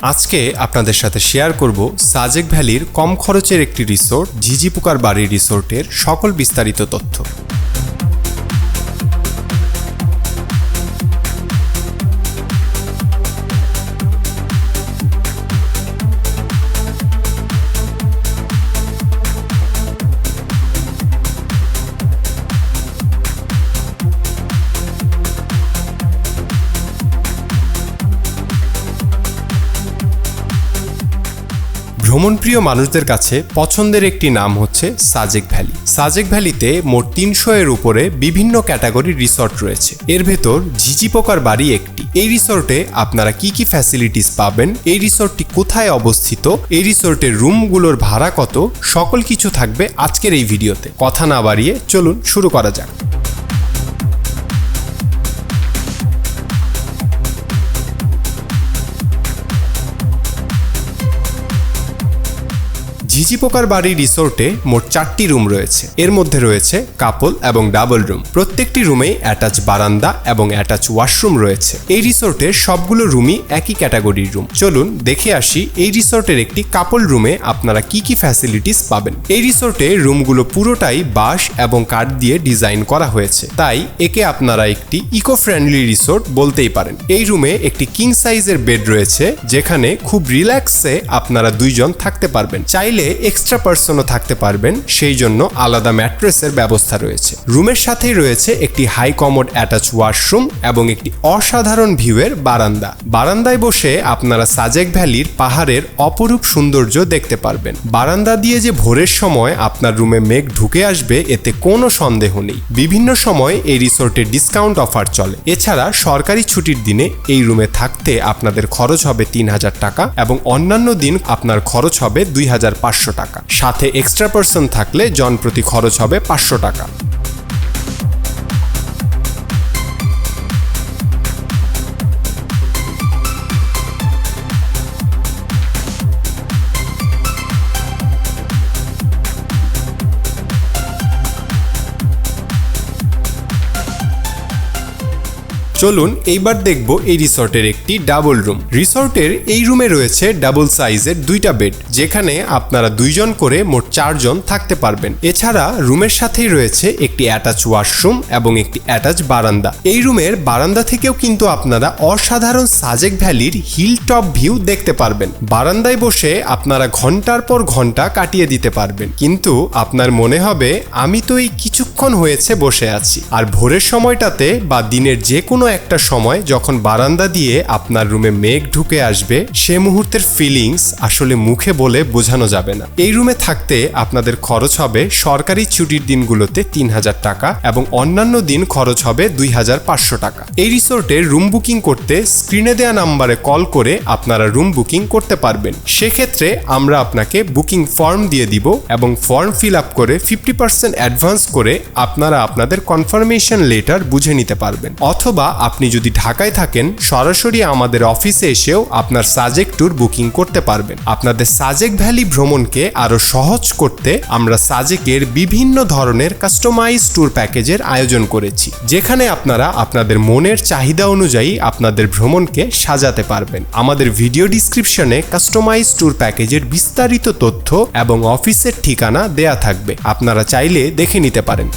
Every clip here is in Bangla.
আজকে আপনাদের সাথে শেয়ার করব সাজেক ভ্যালির কম খরচের একটি রিসোর্ট ঝিঝিপুকার বাড়ি রিসোর্টের সকল বিস্তারিত তথ্য। ভ্রমণপ্রিয় মানুষদের কাছে পছন্দের একটি নাম হচ্ছে সাজেক ভ্যালি। সাজেক ভ্যালিতে মোট তিনশো এর উপরে বিভিন্ন ক্যাটাগরির রিসর্ট রয়েছে। এর ভেতর ঝিঝি পোকার বাড়ি একটি। এই রিসর্টে আপনারা কি কি ফ্যাসিলিটিস পাবেন? এই রিসর্টটি কোথায় অবস্থিত? এই রিসর্টের রুমগুলোর ভাড়া কত? সকল কিছু থাকবে আজকের এই ভিডিওতে। কথা না বাড়িয়ে চলুন শুরু করা যাক। ঝিঝি পোকার বাড়ি রিসোর্টে মোট চারটি রুম রয়েছে। এর মধ্যে রয়েছে কাপল এবং ডাবল রুম। প্রত্যেকটি রুমেই অ্যাটাচ বারান্দা এবং অ্যাটাচ ওয়াশরুম রয়েছে। এই রিসোর্টের সবগুলো রুমই একই ক্যাটাগরির রুম। চলুন দেখে আসি এই রিসোর্টের একটি কাপল রুমে আপনারা কি কি ফ্যাসিলিটিস পাবেন। এই রিসোর্টে রুমগুলো পুরোটাই বাঁশ এবং কাঠ দিয়ে ডিজাইন করা হয়েছে। তাই একে আপনারা একটি ইকো ফ্রেন্ডলি রিসোর্ট বলতেই পারেন। এই রুমে একটি কিং সাইজের বেড রয়েছে, যেখানে খুব রিল্যাক্সে আপনারা দুইজন থাকতে পারবেন। চাইলে এক্সট্রা পার্সনও থাকতে পারবেন, সেই জন্য আলাদা ম্যাট্রেসের ব্যবস্থা রয়েছে। রুমের সাথেই রয়েছে একটি হাই কমোড অ্যাটাচ ওয়াশরুম এবং একটি অসাধারণ ভিউয়ের বারান্দা। বারান্দায় বসে আপনারা সাজেক ভ্যালির পাহাড়ের অপরূপ সৌন্দর্য দেখতে পারবেন। বারান্দা দিয়ে যে ভোরের সময় আপনার রুমে মেঘ ঢুকে আসবে, এতে কোনো সন্দেহ নেই। বিভিন্ন সময় এই রিসোর্টে ডিসকাউন্ট অফার চলে। এছাড়া সরকারি ছুটির দিনে এই রুমে থাকতে আপনাদের খরচ হবে তিন হাজার টাকা এবং অন্যান্য দিন আপনার খরচ হবে দুই হাজার পাঁচশো টাকা। সাথে এক্সট্রা পার্সন থাকলে জন প্রতি খরচ হবে পাঁচশো টাকা। চলুন এইবার দেখব এই রিসর্টের একটি ডাবল রুম। রিসর্টের এই রুমে রয়েছে ডাবল সাইজের দুইটা বেড, যেখানে আপনারা দুইজন করে মোট চারজন থাকতে পারবেন। এছাড়া রুমের সাথেই রয়েছে একটি অ্যাটাচ ওয়াশরুম এবং একটি অ্যাটাচ বারান্দা। এই রুমের বারান্দা থেকেও কিন্তু আপনারা অসাধারণ সাজেক ভ্যালির হিল টপ ভিউ দেখতে পারবেন। বারান্দায় বসে আপনারা ঘণ্টার পর ঘণ্টা কাটিয়ে দিতে পারবেন। কিন্তু আপনার মনে হবে, আমি তো এই কিছুক্ষণ হয়েছে বসে আছি। আর ভোরের সময়টাতে বা দিনের যে কোনো একটা সময় যখন বারান্দা দিয়ে আপনার রুমে মেঘ ঢুকে আসবে, সে মুহূর্তের ফিলিংস আসলে মুখে বলে বোঝানো যাবে না। এই রুমে থাকতে আপনাদের খরচ হবে সরকারি ছুটির দিনগুলোতে তিন হাজার টাকা এবং অন্যান্য দিন খরচ হবে দুই হাজার পাঁচশো টাকা। এই রিসোর্টে রুম বুকিং করতে স্ক্রিনে দেওয়া নাম্বারে কল করে আপনারা রুম বুকিং করতে পারবেন। সেক্ষেত্রে আমরা আপনাকে বুকিং ফর্ম দিয়ে দিব এবং ফর্ম ফিল আপ করে ফিফটি পার্সেন্ট অ্যাডভান্স করে আপনারা আপনাদের কনফার্মেশন লেটার বুঝে নিতে পারবেন। অথবা আপনি যদি ঢাকায় থাকেন, সরাসরি আমাদের অফিসে এসেও আপনার সাজেক ট্যুর বুকিং করতে পারবেন। আপনাদের সাজেক ভ্যালি ভ্রমণকে আরও সহজ করতে আমরা সাজেকের বিভিন্ন ধরনের কাস্টমাইজ ট্যুর প্যাকেজের আয়োজন করেছি, যেখানে আপনারা আপনাদের মনের চাহিদা অনুযায়ী আপনাদের ভ্রমণকে সাজাতে পারবেন। আমাদের ভিডিও ডিসক্রিপশনে কাস্টমাইজ ট্যুর প্যাকেজের বিস্তারিত তথ্য এবং অফিসের ঠিকানা দেয়া থাকবে। আপনারা চাইলে দেখে নিতে পারেন।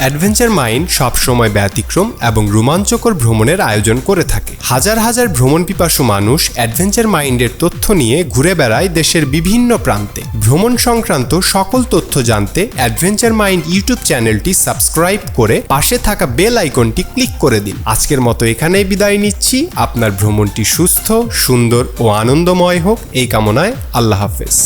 অ্যাডভেঞ্চার মাইন্ড সবসময় ব্যতিক্রম এবং রোমাঞ্চকর ভ্রমণের আয়োজন করে থাকে। হাজার হাজার ভ্রমণ পিপাসু মানুষ অ্যাডভেঞ্চার মাইন্ডের তথ্য নিয়ে ঘুরে বেড়ায় দেশের বিভিন্ন প্রান্তে। ভ্রমণ সংক্রান্ত সকল তথ্য জানতে অ্যাডভেঞ্চার মাইন্ড ইউটিউব চ্যানেলটি সাবস্ক্রাইব করে পাশে থাকা বেল আইকনটি ক্লিক করে দিন। আজকের মতো এখানেই বিদায় নিচ্ছি। আপনার ভ্রমণটি সুস্থ, সুন্দর ও আনন্দময় হোক। এই কামনায় আল্লাহ হাফেজ।